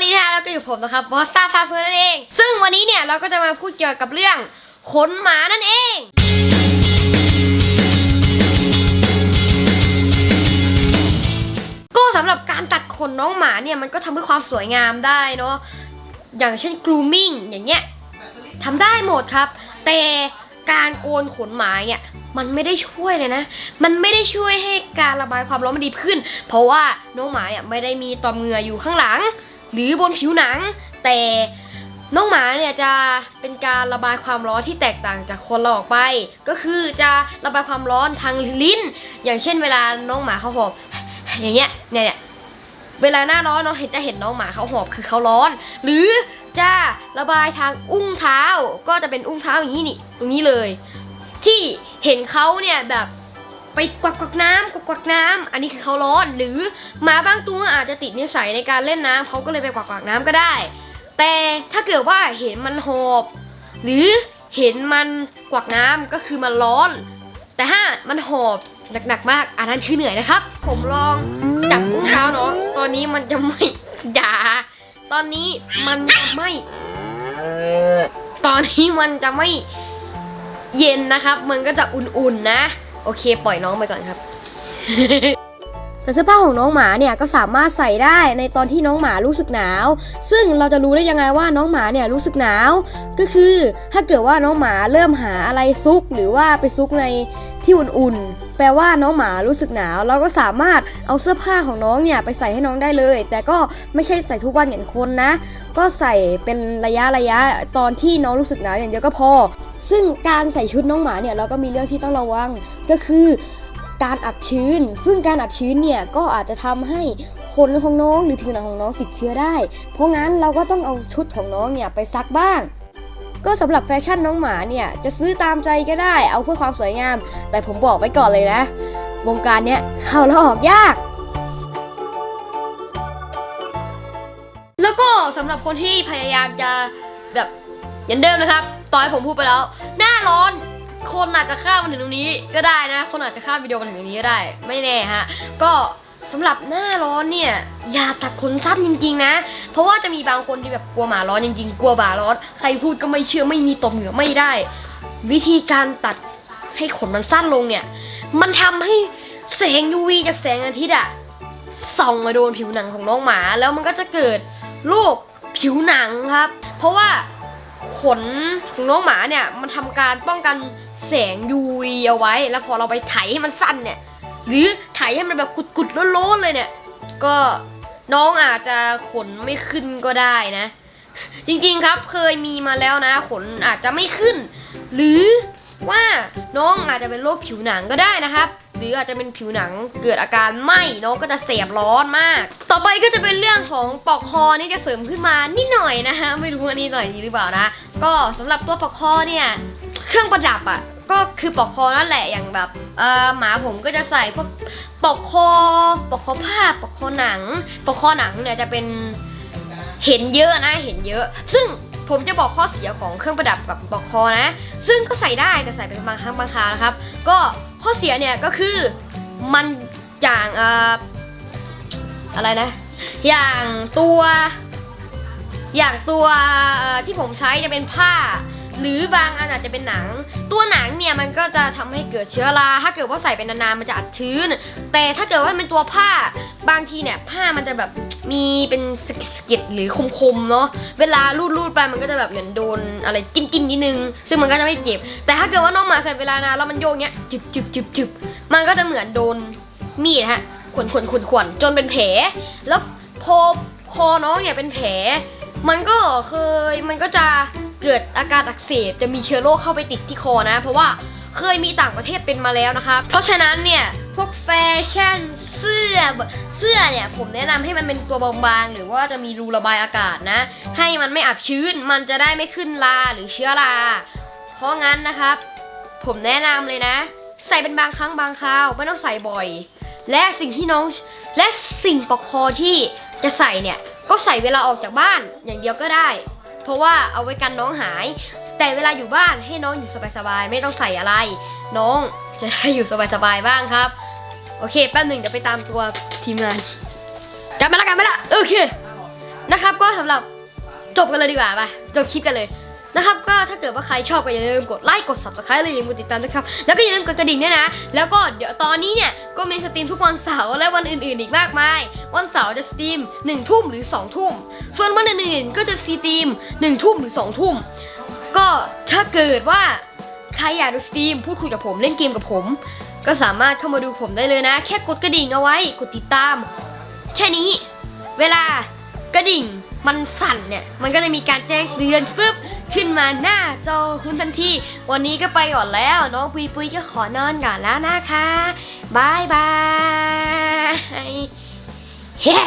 วันนี้นะคะเราก็อยู่ผมนะครับบอสซาพาเพื่อนนั่นเอง ซึ่งวันนี้เนี่ยเราก็จะมาพูดเกี่ยวกับเรื่องขนหมานั่นเอง ก็สำหรับการตัดขนน้องหมาเนี่ยมันก็ทำให้ความสวยงามได้เนาะอย่างเช่น grooming อย่างเงี้ยทำได้หมดครับ แต่การโกนขนหมาเนี่ยมันไม่ได้ช่วยเลยนะ มันไม่ได้ช่วยให้การระบายความร้อนมันดีขึ้น เพราะว่าน้องหมาเนี่ยไม่ได้มีต่อมเหงื่ออยู่ข้างหลัง หรือบนผิวหนัง แต่น้องหมาเนี่ยจะเป็นการระบายความร้อนที่แตกต่างจากคนเราออกไป ก็คือจะระบายความร้อนทางลิ้น อย่างเช่น เวลาน้องหมาเขาหอบ อย่างเงี้ยเนี่ยเนี่ยเวลาหน้าร้อนน้องเห็นจะเห็นน้องหมาเขาหอบคือเขาร้อน หรือจะระบายทางอุ้งเท้าก็จะเป็นอุ้งเท้าอย่างนี้นี่ตรงนี้เลย ที่เห็นเขาเนี่ยแบบ ไปกวักกวักน้ำกวักกวักน้ำอันนี้คือเขาร้อนหรือหมาบางตัวอาจจะติดนิสัยในการเล่นน้ำเขาก็เลยไปกวักกวักน้ำก็ได้ แต่ถ้าเกิดว่าเห็นมันหอบ หรือเห็นมันกวักน้ำก็คือมันร้อน แต่ถ้ามันหอบหนักๆมาก อันนั้นคือเหนื่อยนะครับ ผมลองจับอุ้งเท้าเนาะตอนนี้มันจะไม่ด่าตอนนี้มันจะไม่ ตอนนี้มันจะไม่เย็นนะครับ มันก็จะอุ่นๆนะ โอเค ปล่อยน้องไปก่อนครับแต่เสื้อผ้าของน้องหมาเนี่ยก็สามารถใส่ได้ในตอนที่น้องหมารู้สึกหนาว ซึ่งเราจะรู้ได้ยังไงว่าน้องหมาเนี่ยรู้สึกหนาว ก็คือถ้าเกิดว่าน้องหมาเริ่มหาอะไรซุก หรือว่าไปซุกในที่อุ่นๆ แปลว่าน้องหมารู้สึกหนาว เราก็สามารถเอาเสื้อผ้าของน้องเนี่ยไปใส่ให้น้องได้เลย แต่ก็ไม่ใช่ใส่ทุกวันอย่างคนนะ ก็ใส่เป็นระยะระยะตอนที่น้องรู้สึกหนาวอย่างเดียวก็พอ ซึ่งการใส่ชุดน้องหมาเนี่ยเราก็มีเรื่องที่ต้องระวังก็คือการอับชื้น ซึ่งการอับชื้นเนี่ยก็อาจจะทำให้ขนของน้องหรือผิวหนังของน้องติดเชื้อได้ เพราะงั้นเราก็ต้องเอาชุดของน้องเนี่ยไปซักบ้าง ก็สำหรับแฟชั่นน้องหมาเนี่ยจะซื้อตามใจก็ได้ เอาเพื่อความสวยงาม แต่ผมบอกไว้ก่อนเลยนะ วงการเนี้ยเข้าแล้วออกยาก แล้วก็สำหรับคนที่พยายามจะแบบย่างเดิมนะครับ อให้ผมพูดไปแล้ว หน้าร้อน คนอาจจะข้ามมาถึงตรงนี้ก็ได้นะ คนอาจจะข้ามวิดีโอมาถึงตรงนี้ก็ได้ ไม่แน่ฮะ ก็สำหรับหน้าร้อนเนี่ย อย่าตัดขนสั้นจริงๆนะ เพราะว่าจะมีบางคนที่แบบกลัวหมาร้อนจริงๆ กลัวหมาร้อน ใครพูดก็ไม่เชื่อไม่มีตบเหงื่อไม่ได้ วิธีการตัดให้ขนมันสั้นลงเนี่ย มันทำให้แสง UV จากแสงอาทิตย์อะส่องมาโดนผิวหนังของน้องหมา แล้วมันก็จะเกิดโรคผิวหนังครับ เพราะว่า ขนของน้องหมาเนี่ยมันทำการป้องกันแสง UV เอาไว้ แล้วพอเราไปไถให้มันสั้นเนี่ย หรือไถให้มันแบบกุดๆโล้นๆเลยเนี่ย ก็น้องอาจจะขนไม่ขึ้นก็ได้นะ จริงๆครับเคยมีมาแล้วนะ ขนอาจจะไม่ขึ้น หรือว่าน้องอาจจะเป็นโรคผิวหนังก็ได้นะครับ หรืออาจจะเป็นผิวหนังเกิดอาการไหม้น้องก็จะเสียบร้อนมาก ต่อไปก็จะเป็นเรื่องของปลอกคอนี่จะเสริมขึ้นมานิดหน่อยนะฮะไม่รู้ว่านี่หน่อยจริงหรือเปล่านะก็สำหรับตัวปลอกคอเนี่ยเครื่องประดับอะ่ะก็คือปลอกคอนั่นแหละอย่างแบบเออหมาผมก็จะใส่พวกปลอกคอปลอกคอผ้าปลอกคอหนังปลอกคอหนังเนี่ยจะเป็นเห็นเยอะนะเห็นเยอะ ซึ่งผมจะบอกข้อเสียของเครื่องประดับกับปลอกคอนะ ซึ่งก็ใส่ได้แต่ใส่เป็นบางครั้งบางคราวนะครับ ก็ ข้อเสียเนี่ยก็คือมันอย่างเอ่อะไรนะ อย่างตัว อย่างตัวที่ผมใช้จะเป็นผ้า หรือบางอันอาจจะเป็นหนัง ตัวหนังเนี่ยมันก็จะทำให้เกิดเชื้อรา ถ้าเกิดว่าใส่เป็นนานๆมันจะอัดชื้น แต่ถ้าเกิดว่าเป็นตัวผ้าบางทีเนี่ยผ้ามันจะแบบมีเป็นสเก็ดหรือคมๆเนาะเวลาลูดๆไปมันก็จะแบบเหมือนโดนอะไรจิ้มๆนิดนึง ซึ่งมันก็จะไม่เจ็บ แต่ถ้าเกิดว่าน้องหมาใส่เวลานานแล้วมันโยกเนี้ยจึบจึบจึบจึบมันก็จะเหมือนโดนมีดฮะขวนขวนขวนขวนจนเป็นแผล แล้วพอคอน้องเนี่ยเป็นแผล มันก็เคยมันก็จะ เกิดอาการอักเสบจะมีเชื้อโรคเข้าไปติดที่คอนะ เพราะว่าเคยมีต่างประเทศเป็นมาแล้วนะครับเพราะฉะนั้นเนี่ยพวกแฟชั่นเสื้อเสื้อเนี่ย ผมแนะนำให้มันเป็นตัวบางๆหรือว่าจะมีรูระบายอากาศนะ ให้มันไม่อับชื้นมันจะได้ไม่ขึ้นราหรือเชื้อรา เพราะงั้นนะครับ ผมแนะนำเลยนะ ใส่เป็นบางครั้งบางคราวไม่ต้องใส่บ่อย และสิ่งที่น้องและสิ่งปกคอที่จะใส่เนี่ยก็ใส่เวลาออกจากบ้านอย่างเดียวก็ได้ เพราะว่าเอาไว้กันน้องหาย แต่เวลาอยู่บ้านให้น้องอยู่สบายๆไม่ต้องใส่อะไร น้องจะได้อยู่สบายๆบ้างครับ โอเคแป๊บหนึ่งเดี๋ยวไปตามตัวทีมงานกลับมาละกลับมาละโอเคนะครับก็สำหรับจบกันเลยดีกว่าไปจบคลิปกันเลย นะครับก็ถ้าเกิดว่าใครชอบก็อย่าลืมกดไลค์กด subscribe เลยอย่าลืมกดติดตามนะครับ แล้วก็อย่าลืมกดกระดิ่งด้วยนะ แล้วก็เดี๋ยวตอนนี้เนี่ยก็มีสตรีมทุกวันเสาร์และวันอื่นๆอีกมากมาย วันเสาร์จะสตรีม1ทุ่มหรือ2ทุ่มส่วนวันอื่นๆก็จะสตรีม1ทุ่มหรือ2ทุ่มก็ถ้าเกิดว่าใครอยากดูสตรีมพูดคุยกับผมเล่นเกมกับผม ก็สามารถเข้ามาดูผมได้เลยนะ แค่กดกระดิ่งเอาไว้กดติดตาม แค่นี้ เวลากระดิ่ง มันสั่นเนี่ย มันก็จะมีการแจ้งเตือนปุ๊บขึ้นมาหน้าจอคุณทันที วันนี้ก็ไปก่อนแล้ว น้องปุยปุยก็ขอนอนก่อนแล้วนะคะบายบายเฮ้